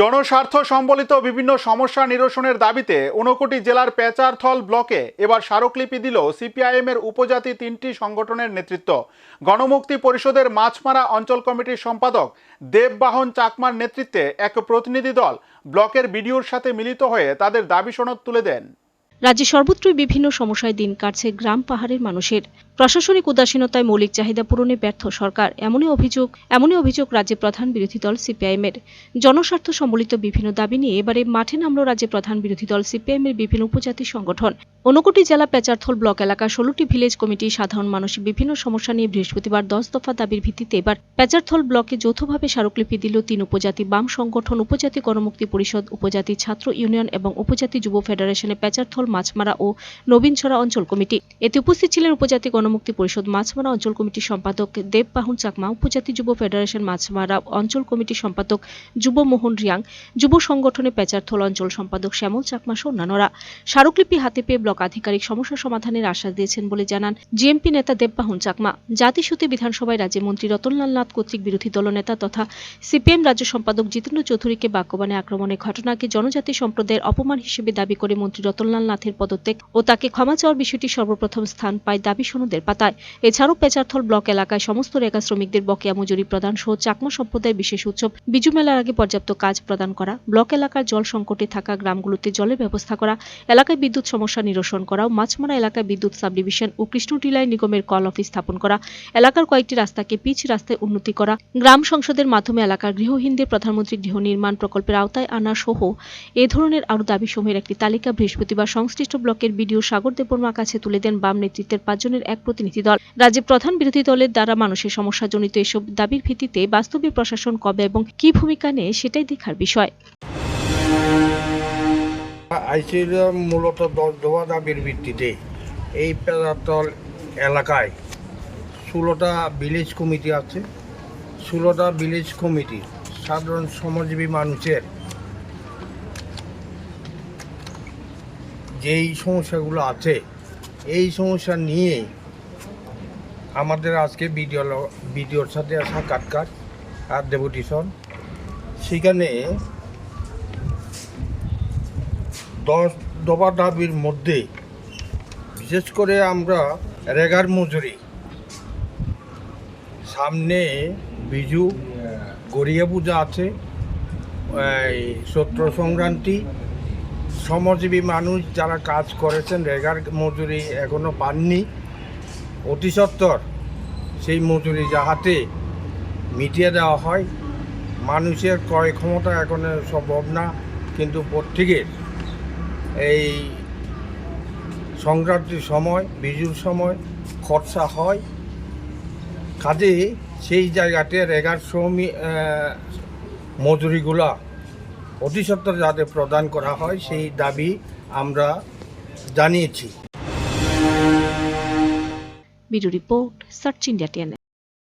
জনস্বার্থ সম্বলিত বিভিন্ন সমস্যা নিরসনের দাবিতে ঊনকোটি জেলার পেচারথল ব্লকে এবার স্মারকলিপি দিল সিপিআইএমের উপজাতি তিনটি সংগঠনের নেতৃত্ব। গণমুক্তি পরিষদের মাছমারা অঞ্চল কমিটির সম্পাদক দেববাহন চাকমার নেতৃত্বে এক প্রতিনিধি দল ব্লকের বিডিওর সাথে মিলিত হয়ে তাদের দাবি সনদ তুলে দেন। রাজ্যে সর্বত্রই বিভিন্ন সমস্যায় দিন কাটছে গ্রাম পাহাড়ের মানুষের। প্রশাসনিক উদাসীনতায় মৌলিক চাহিদা পূরণে ব্যর্থ সরকার, এমনই অভিযোগ এমনই অভিযোগ রাজ্যের প্রধান বিরোধী দল সিপিআইএমের। জনস্বার্থ সম্বলিত বিভিন্ন দাবি নিয়ে এবারে মাঠে নামল রাজ্যের প্রধান বিরোধী দল সিপিআইএমের বিভিন্ন উপজাতি সংগঠন। ঊনকোটি জেলা পেচারথল ব্লক এলাকা ষোলোটি ভিলেজ কমিটি সাধারণ মানুষের বিভিন্ন সমস্যা নিয়ে বৃহস্পতিবার দশ দফা দাবির ভিত্তিতে এবার পেচারথল ব্লকে যৌথভাবে স্মারকলিপি দিল তিন উপজাতি বাম সংগঠন, উপজাতি গণমুক্তি পরিষদ, উপজাতি ছাত্র ইউনিয়ন এবং উপজাতি যুব ফেডারেশনের পেচারথল, মাছমারা ও নবীনছড়া অঞ্চল কমিটি। এতে উপস্থিত ছিলেন উপজাতি গণমুক্তি পরিষদ, মাছমারা অঞ্চল কমিটির সম্পাদক দেব পাহুন চাকমা, উপজাতি যুব ফেডারেশন, মাছমারা অঞ্চল কমিটির সম্পাদক যুব মোহন রিয়াং, যুব সংগঠনের পেচারথল অঞ্চল সম্পাদক শ্যামল চাকমা সহ অন্যান্যরা। স্মারকলিপি হাতে পেয়ে ব্লক আধিকারিক সমস্যা সমাধানের আশ্বাস দিয়েছেন বলে জানান জিএমপি নেতা দেববাহন চাকমা। জাতিসূতে বিধানসভায় রাজ্যমন্ত্রী রতনলাল নাথ কর্তৃক বিরোধী দলনেতা তথা সিপিএম রাজ্য সম্পাদক জিতেন্দ্র চৌধুরীকে বাক্যবাণে আক্রমণের ঘটনাকে জনজাতি সম্প্রদায়ের অপমান হিসেবে দাবি করে মন্ত্রী রতনলাল নাথের পদত্যাগ ও তাকে ক্ষমা চাওয়ার বিষয়টি সর্বপ্রথম স্থান পায় দাবি সনদের পাতায়। এছাড়াও পেচারথল ব্লক এলাকায় সমস্ত রেগা শ্রমিকদের বকেয়া মজুরি প্রদান সহ চাকমা সম্প্রদায়ের বিশেষ উৎসব, বিজু মেলার আগে পর্যাপ্ত কাজ প্রদান করা, ব্লক এলাকার জল সংকটে থাকা গ্রামগুলোতে জলের ব্যবস্থা করা, এলাকায় বিদ্যুৎ সমস্যা নিরসন করা মাছমারা এলাকায় বিদ্যুৎ সাবডিভিশন ও কৃষ্ণটিলায় নিগমের কল অফিস স্থাপন করা, এলাকার কয়েকটি রাস্তাকে পিচ রাস্তায় উন্নতি করা, গ্রাম সংসদের মাধ্যমে এলাকার গৃহহীনদের প্রধানমন্ত্রী গৃহ নির্মাণ প্রকল্পের আওতায় আনা সহ এ ধরনের আরও দাবি সমূহের একটি তালিকা বৃহস্পতিবার সংশ্লিষ্ট ব্লকের বিডিও সাগর দেববর্মা কাছে তুলে দেন বাম নেতৃত্বের পাঁচজনের এক প্রতিনিধি দল। রাজ্যের প্রধান বিরোধী দলের দ্বারা মানুষের সমস্যাজনিত এসব দাবির ভিত্তিতে বাস্তবে প্রশাসন কবে এবং কি ভূমিকা নেয় সেটাই দেখার বিষয়। আইসির মূলত দফা দাবির ভিত্তিতে এই পেজাতল এলাকায় ষোলোটা ভিলেজ কমিটি আছে। ষোলোটা ভিলেজ কমিটি সাধারণ শ্রমজীবী মানুষের যেই সমস্যাগুলো আছে, এই সমস্যা নিয়ে আমাদের আজকে বিডিও বিডিওর সাথে আসা সাক্ষাৎকার আর ডেপুটেশন। সেখানে দশ দফা দাবির মধ্যে, বিশেষ করে আমরা রেগার মজুরি। সামনে বিজু, গড়িয়া পূজা আছে, এই সত্র সংক্রান্তি। শ্রমজীবী মানুষ যারা কাজ করেছেন, রেগার মজুরি এখনও পাননি। অতি সত্বর সেই মজুরি যাহাতে মিটিয়ে দেওয়া হয়। মানুষের ক্রয় ক্ষমতা এখন সম্ভব না, কিন্তু প্রত্যেকের এই সংক্রান্তির সময়, বিজুর সময় খরচা হয়। কাজে সেই জায়গাতে রেগার শ্রমিক মজুরিগুলা অতি সত্বর যাতে প্রদান করা হয়, সেই দাবি আমরা জানিয়েছি। BDO report, search India